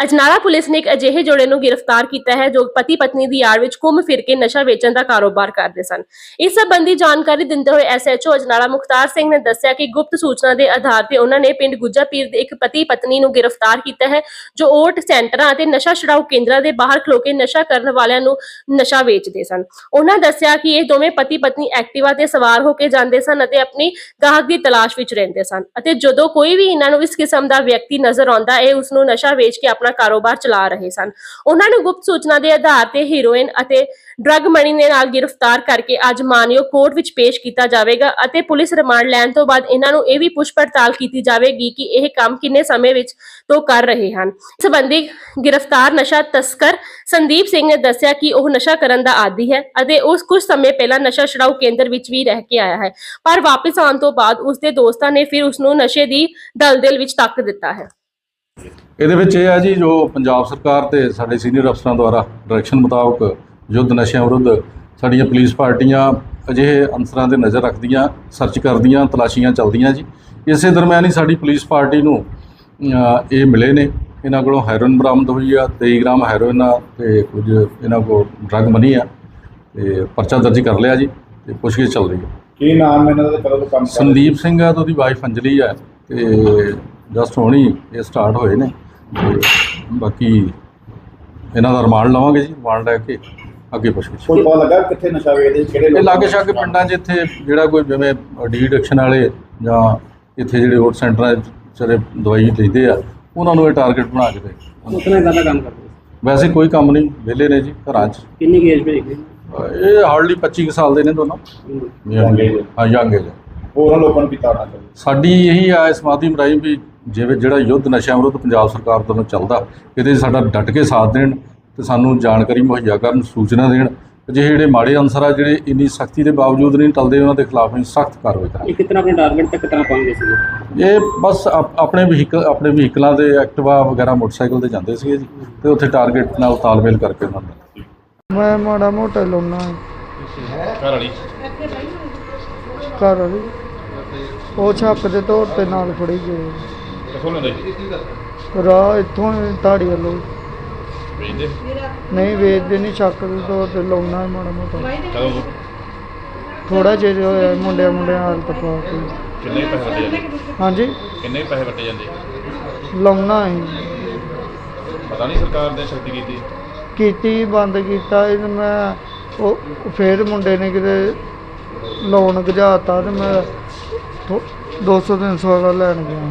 Ajnala police ਨੇ ਇੱਕ ਅਜਿਹੇ ਜੋੜੇ ਨੂੰ ਗ੍ਰਿਫਤਾਰ ਕੀਤਾ ਹੈ ਜੋ ਪਤੀ ਪਤਨੀ ਦੀ ਆੜ ਵਿੱਚ ਘੁੰਮ ਫਿਰ ਕੇ ਨਸ਼ਾ ਵੇਚਣ ਦਾ ਕਾਰੋਬਾਰ ਕਰਦੇ ਸਨ। ਇਸ ਸੰਬੰਧੀ ਜਾਣਕਾਰੀ ਦਿੰਦੇ ਹੋਏ ਐਸਐਚਓ ਅਜਨਾਲਾ ਮੁਖਤਾਰ ਸਿੰਘ ਨੇ ਦੱਸਿਆ ਕਿ ਗੁਪਤ ਸੂਚਨਾ ਦੇ ਆਧਾਰ ਤੇ ਉਹਨਾਂ ਨੇ ਪਿੰਡ ਗੁੱਜਾਪੀਰ ਦੇ ਇੱਕ ਪਤੀ ਪਤਨੀ ਨੂੰ ਗ੍ਰਿਫਤਾਰ ਕੀਤਾ ਹੈ, ਜੋ ਓਟ ਸੈਂਟਰਾਂ ਅਤੇ ਨਸ਼ਾ ਛੁਡਾਊ ਕੇਂਦਰਾਂ ਦੇ ਬਾਹਰ ਖਲੋ ਕੇ ਨਸ਼ਾ ਕਰਨ ਵਾਲਿਆਂ ਨੂੰ ਨਸ਼ਾ ਵੇਚਦੇ ਸਨ। ਉਹਨਾਂ ਦੱਸਿਆ ਕਿ ਇਹ ਦੋਵੇਂ ਪਤੀ ਪਤਨੀ ਐਕਟਿਵਾ ਤੇ ਸਵਾਰ ਹੋ ਕੇ ਜਾਂਦੇ ਸਨ ਅਤੇ ਆਪਣੀ ਗਾਹਕ ਦੀ ਤਲਾਸ਼ ਵਿੱਚ ਰਹਿੰਦੇ ਸਨ ਅਤੇ ਜਦੋਂ ਕੋਈ ਵੀ ਇਹਨਾਂ ਨੂੰ ਇਸ ਕਿਸਮ ਦਾ ਵਿਅਕਤੀ ਨਜ਼ਰ ਆਉਂਦਾ, ਇਹ ਉਸ ਨੂੰ ਨਸ਼ਾ ਵੇਚ ਕੇ ਆਪਣਾ ਕਾਰੋਬਾਰ ਚਲਾ ਰਹੇ ਸਨ। ਉਹਨਾਂ ਨੂੰ ਗੁਪਤ ਸੂਚਨਾ ਦੇ ਆਧਾਰ ਤੇ ਹੀਰੋਇਨ ਅਤੇ ਡਰੱਗ ਮਣੀ ਦੇ ਨਾਲ ਗ੍ਰਿਫਤਾਰ ਕਰਕੇ ਅੱਜ ਮਾਨਯੋਗ ਕੋਰਟ ਵਿੱਚ ਪੇਸ਼ ਕੀਤਾ ਜਾਵੇਗਾ ਅਤੇ ਪੁਲਿਸ ਰਿਮਾਂਡ ਲੈਣ ਤੋਂ ਬਾਅਦ ਇਹਨਾਂ ਨੂੰ ਇਹ ਵੀ ਪੁੱਛ ਪੜਤਾਲ ਕੀਤੀ ਜਾਵੇਗੀ ਕਿ ਇਹ ਕੰਮ ਕਿੰਨੇ ਸਮੇਂ ਵਿੱਚ ਤੋਂ ਕਰ ਰਹੇ ਹਨ। ਇਸ ਗ੍ਰਿਫਤਾਰ ਨਸ਼ਾ ਤਸਕਰ ਸੰਦੀਪ ਸਿੰਘ ਨੇ ਦੱਸਿਆ ਕਿ ਉਹ ਨਸ਼ਾ ਕਰਨ ਦਾ ਆਦੀ ਹੈ ਅਤੇ ਉਸ ਕੁਝ ਸਮੇਂ ਪਹਿਲਾਂ ਨਸ਼ਾ ਛੁਡਾਊ ਕੇਂਦਰ ਵਿੱਚ ਵੀ ਰਹਿ ਕੇ ਆਇਆ ਹੈ, ਪਰ ਵਾਪਸ ਆਉਣ ਤੋਂ ਬਾਅਦ ਉਸ ਦੇ ਦੋਸਤਾਂ ਨੇ ਫਿਰ ਉਸ ਨੂੰ ਨਸ਼ੇ ਦੀ ਦਲਦਲ ਵਿੱਚ ਤੱਕ ਦਿੱਤਾ ਹੈ। ਇਹਦੇ ਵਿੱਚ ਇਹ ਹੈ ਜੀ ਜੋ ਪੰਜਾਬ ਸਰਕਾਰ ਤੇ ਸਾਡੇ ਸੀਨੀਅਰ ਅਫਸਰਾਂ ਦੁਆਰਾ ਡਾਇਰੈਕਸ਼ਨ ਮੁਤਾਬਕ ਯੁੱਧ ਨਸ਼ਿਆਂ ਵਿਰੁੱਧ ਸਾਡੀਆਂ ਪੁਲਿਸ ਪਾਰਟੀਆਂ ਅਜਿਹੇ ਅੰਸਰਾਂ ਤੇ ਨਜ਼ਰ ਰੱਖਦੀਆਂ ਸਰਚ ਕਰਦੀਆਂ ਤਲਾਸ਼ੀਆਂ ਚੱਲਦੀਆਂ ਜੀ। ਇਸੇ ਦਰਮਿਆਨ ਹੀ ਸਾਡੀ ਪੁਲਿਸ ਪਾਰਟੀ ਨੂੰ ਇਹ ਮਿਲੇ ਨੇ। ਇਹਨਾਂ ਕੋਲੋਂ ਹੈਰੋਇਨ ਬਰਾਮਦ ਹੋਈ ਆ 23 ਗ੍ਰਾਮ ਹੈਰੋਇਨ ਆ ਤੇ ਕੁਝ ਇਹਨਾਂ ਕੋਲ ਡਰੱਗ ਮਨੀ ਆ ਤੇ ਪਰਚਾ ਦਰਜ ਕਰ ਲਿਆ ਜੀ ਤੇ ਪੁੱਛਗਿੱਛ ਚੱਲ ਰਹੀ ਹੈ ਕੀ ਨਾਮ ਇਹਨਾਂ ਦਾ ਕਦੋਂ ਤੋਂ ਕੰਮ ਸੰਦੀਪ ਸਿੰਘ ਆ ਤੇ ਉਹਦੀ ਵਾਈਫ ਅੰਜਲੀ ਆ ਤੇ ਜਸਟ ਹੁਣੀ ਇਹ ਸਟਾਰਟ ਹੋਏ ਨੇ। ਬਾਕੀ ਇਹਨਾਂ ਦਾ ਰਿਮਾਂਡ ਲਵਾਂਗੇ ਜੀ ਰਿਮਾਂਡ ਲੈ ਕੇ ਅੱਗੇ ਪੁੱਛਗਿੱਛ ਕੋਈ ਪਤਾ ਲੱਗਾ ਕਿੱਥੇ ਨਸ਼ਾ ਵੇਚਦੇ ਕਿਹੜੇ ਇਹ ਲੋਕ ਲਾਗੇ ਛਾਗੇ ਪਿੰਡਾਂ 'ਚ ਇੱਥੇ ਜਿਹੜਾ ਕੋਈ ਜਿਵੇਂ ਡੀ ਐਡਿਕਸ਼ਨ ਵਾਲੇ ਜਾਂ ਇੱਥੇ ਜਿਹੜੇ ਹੋਰ ਸੈਂਟਰਾਂ 'ਚ ਜਿਹੜੇ ਦਵਾਈ ਲੈਂਦੇ ਆ ਉਹਨਾਂ ਨੂੰ ਇਹ ਟਾਰਗੇਟ ਬਣਾ ਕੇ ਦੇ। ਉਤਨਾ ਇਦਾਂ ਦਾ ਕੰਮ ਕਰਦੇ ਵੈਸੇ ਕੋਈ ਕੰਮ ਨਹੀਂ ਵਿਹਲੇ ਨੇ ਜੀ ਘਰਾਂ 'ਚ। ਕਿੰਨੀ ਏਜ ਭੇਜਦੇ ਅਹ ਇਹ ਹਾਰਡਲੀ 25 ਕੁ ਸਾਲ ਦੇ ਨੇ ਦੋਨੋਂ। Young age। ਹਾਂ ਯੰਗ ਏਜ ਹੋਰਾਂ ਲੋਕਾਂ ਨੂੰ ਵੀ ਤਾੜਨਾ ਚਾਹੀਦਾ ਸਾਡੀ ਇਹੀ ਆ ਇਸ ਮਾਧੀ ਮਰਾਈ ਵੀ ਜਿਵੇਂ ਜਿਹੜਾ ਯੁੱਧ ਨਸ਼ਿਆਂ ਵਿਰੁੱਧ ਪੰਜਾਬ ਸਰਕਾਰ ਵੱਲੋਂ ਚੱਲਦਾ ਇਹਦੇ 'ਚ ਸਾਡਾ ਡਟ ਕੇ ਸਾਥ ਦੇਣ ਤੇ ਸਾਨੂੰ ਜਾਣਕਾਰੀ ਮੁਹੱਈਆ ਕਰਨ ਸੂਚਨਾ ਦੇਣ। ਅਜਿਹੇ ਜਿਹੜੇ ਮਾੜੇ ਅਨਸਰ ਆ ਜਿਹੜੇ ਇੰਨੀ ਸਖਤੀ ਦੇ ਬਾਵਜੂਦ ਨਹੀਂ ਟਲਦੇ ਉਹਨਾਂ ਦੇ ਖਿਲਾਫ ਅਸੀਂ ਸਖਤ ਕਾਰਵਾਈ ਕਰਾਂਗੇ। ਇਹ ਕਿਤਨਾ ਆਪਣੇ ਟਾਰਗੇਟ ਤੱਕ ਕਿਤਨਾ ਪਹੁੰਚਦੇ ਸੀਗੇ? ਇਹ ਬਸ ਆਪ- ਆਪਣੇ ਵਹੀਕਲ ਆਪਣੇ ਵਹੀਕਲਾਂ ਦੇ ਐਕਟਿਵਾ ਵਗੈਰਾ ਮੋਟਰਸਾਈਕਲ ਤੇ ਜਾਂਦੇ ਸੀਗੇ ਜੀ ਤੇ ਉੱਥੇ ਟਾਰਗੇਟ ਨਾਲ ਤਾਲਮੇਲ ਕਰਕੇ ਉਹਨਾਂ ਦਾ ਮੈਂ ਮਾੜਾ ਮੋਟਾ ਲਾਉਣਾ ਘਰ ਵਾਲੀ। ਘਰ ਵਾਲੀ। ਉਹ ਛੱਕ ਦੇ ਤੌਰ ਤੇ ਨਾਲ ਫੜੀ ਗਏ ਕਿੱਥੋਂ ਲੈਂਦੇ? ਰਾਹ ਇੱਥੋਂ ਧਾੜੀ ਵੱਲੋਂ। ਵੇਚਦੇ? ਨਹੀਂ ਵੇਚਦੇ ਨਹੀਂ ਛੱਕ ਦੇ ਤੌਰ ਤੇ ਲਾਉਣਾ ਮਾੜਾ ਮੋਟਾ। ਕਦੋਂ? ਥੋੜਾ ਜਿਹਾ ਹੋਇਆ ਮੁੰਡਿਆਂ ਮੁੰਡਿਆਂ ਹਾਲ ਪਾ ਕੇ। ਕਿੰਨੇ ਪੈਸੇ ਵੱਟੇ ਜਾਂਦੇ? ਹਾਂਜੀ? ਕਿੰਨੇ ਪੈਸੇ ਵੱਟੇ ਜਾਂਦੇ? ਲਾਉਣਾ ਹੀ। ਪਤਾ ਨਹੀਂ ਸਰਕਾਰ ਨੇ ਸ਼ਕਤੀ ਕੀਤੀ। ਕੀਤੀ ਬੰਦ ਕੀਤਾ ਇਹ ਮੈਂ ਉਹ ਫੇਰ ਮੁੰਡੇ ਨੇ ਕਿਤੇ ਲੋਨ ਗਜਾਤਾ ਤੇ ਮੈਂ 200 300 ਦਾ ਲੈਣ ਗਿਆ